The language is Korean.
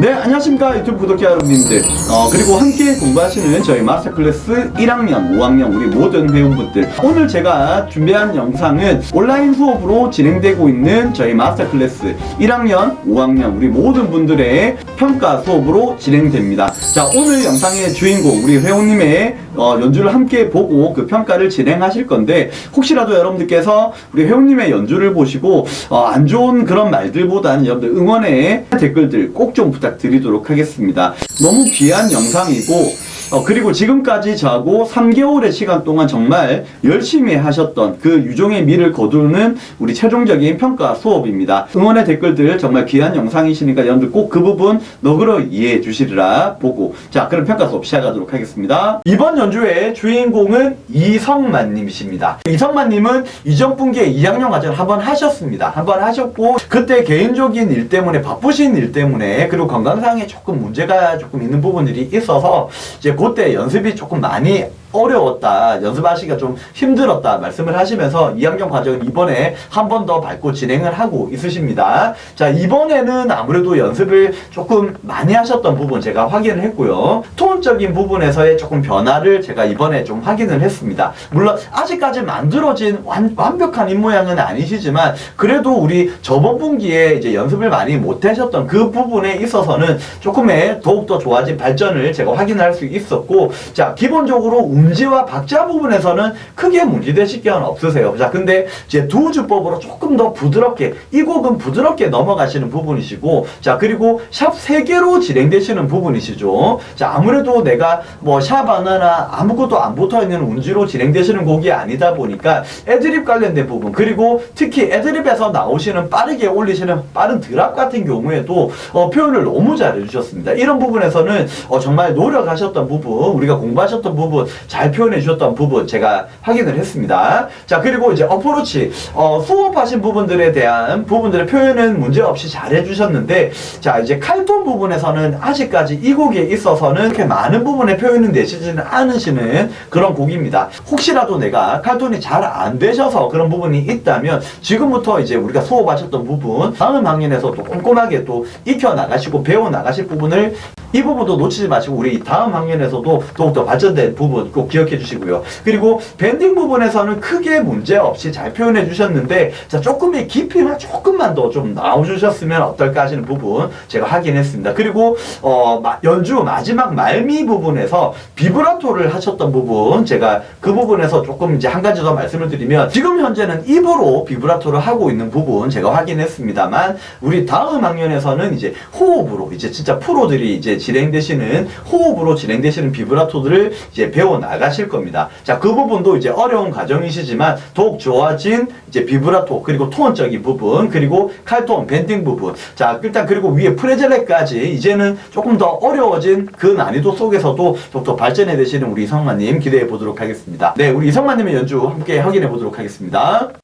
네, 안녕하십니까 유튜브 구독자 여러분들. 어, 그리고 함께 공부하시는 저희 마스터 클래스 1학년, 5학년 우리 모든 회원분들. 오늘 제가 준비한 영상은 온라인 수업으로 진행되고 있는 저희 마스터 클래스 1학년, 5학년 우리 모든 분들의 평가 수업으로 진행됩니다. 자, 오늘 영상의 주인공 우리 회원님의 어, 연주를 함께 보고 그 평가를 진행하실 건데 혹시라도 여러분들께서 우리 회원님의 연주를 보시고 어, 안 좋은 그런 말들보다는 여러분들 응원의 댓글들 꼭 좀 부탁드 리도록 하겠습니다. 너무 귀한 영상이고 어, 그리고 지금까지 저하고 3개월의 시간 동안 정말 열심히 하셨던 그 유종의 미를 거두는 우리 최종적인 평가 수업입니다. 응원의 댓글들 정말 귀한 영상이시니까 여러분들 꼭 그 부분 너그러 이해해 주시리라 보고 자 그럼 평가 수업 시작하도록 하겠습니다. 이번 연주의 주인공은 이성만님이십니다. 이성만님은 이전 분기에 2학년 과정을 한번 하셨습니다. 한번 하셨고 그때 개인적인 일 때문에 바쁘신 일 때문에 그리고 건강상에 조금 문제가 조금 있는 부분들이 있어서 이제 그때 연습이 조금 많이 어려웠다. 연습하시기가 좀 힘들었다. 말씀을 하시면서 2학년 과정을 이번에 한 번 더 밟고 진행을 하고 있으십니다. 자, 이번에는 아무래도 연습을 조금 많이 하셨던 부분 제가 확인을 했고요. 톤적인 부분에서의 조금 변화를 제가 이번에 좀 확인을 했습니다. 물론 아직까지 만들어진 완, 완벽한 입모양은 아니시지만 그래도 우리 저번 분기에 이제 연습을 많이 못 하셨던 그 부분에 있어서는 조금의 더욱더 좋아진 발전을 제가 확인할 수 있었고 자, 기본적으로 음지와 박자 부분에서는 크게 문제되실 경우는 없으세요. 자, 근데 이제 두 주법으로 조금 더 부드럽게 이 곡은 부드럽게 넘어가시는 부분이시고 자, 그리고 샵세 개로 진행되시는 부분이시죠. 자, 아무래도 내가 뭐 샵 하나나 아무것도 안 붙어 있는 운지로 진행되시는 곡이 아니다 보니까 애드립 관련된 부분 그리고 특히 애드립에서 나오시는 빠르게 올리시는 빠른 드랍 같은 경우에도 어, 표현을 너무 잘해 주셨습니다. 이런 부분에서는 어, 정말 노력하셨던 부분, 우리가 공부하셨던 부분, 잘 표현해 주셨던 부분 제가 확인을 했습니다. 자, 그리고 이제 어프로치, 어, 수업하신 부분들에 대한 부분들의 표현은 문제 없이 잘 해주셨는데, 자, 이제 칼톤 부분에서는 아직까지 이 곡에 있어서는 그렇게 많은 부분의 표현을 내시지는 않으시는 그런 곡입니다. 혹시라도 내가 칼톤이 잘 안 되셔서 그런 부분이 있다면, 지금부터 이제 우리가 수업하셨던 부분, 다음 학년에서 또 꼼꼼하게 또 익혀 나가시고 배워 나가실 부분을 이 부분도 놓치지 마시고 우리 다음 학년에서도 더욱더 발전된 부분 꼭 기억해 주시고요. 그리고 밴딩 부분에서는 크게 문제 없이 잘 표현해 주셨는데 자 조금의 깊이만 조금만 더 좀 나와주셨으면 어떨까 하시는 부분 제가 확인했습니다. 그리고 어, 마- 연주 마지막 말미 부분에서 비브라토를 하셨던 부분 제가 그 부분에서 조금 이제 한 가지 더 말씀을 드리면 지금 현재는 입으로 비브라토를 하고 있는 부분 제가 확인했습니다만 우리 다음 학년에서는 이제 호흡으로 이제 진짜 프로들이 이제 진행되시는 호흡으로 진행되시는 비브라토들을 이제 배워 나 가실 겁니다. 자, 그 부분도 이제 어려운 과정이시지만 더욱 좋아진 이제 비브라토 그리고 톤적인 부분 그리고 칼톤 밴딩 부분. 자, 일단 그리고 위에 프레젤레까지 이제는 조금 더 어려워진 그 난이도 속에서도 더욱더 발전해 되시는 우리 이성만님 기대해 보도록 하겠습니다. 네, 우리 이성만님의 연주 함께 확인해 보도록 하겠습니다.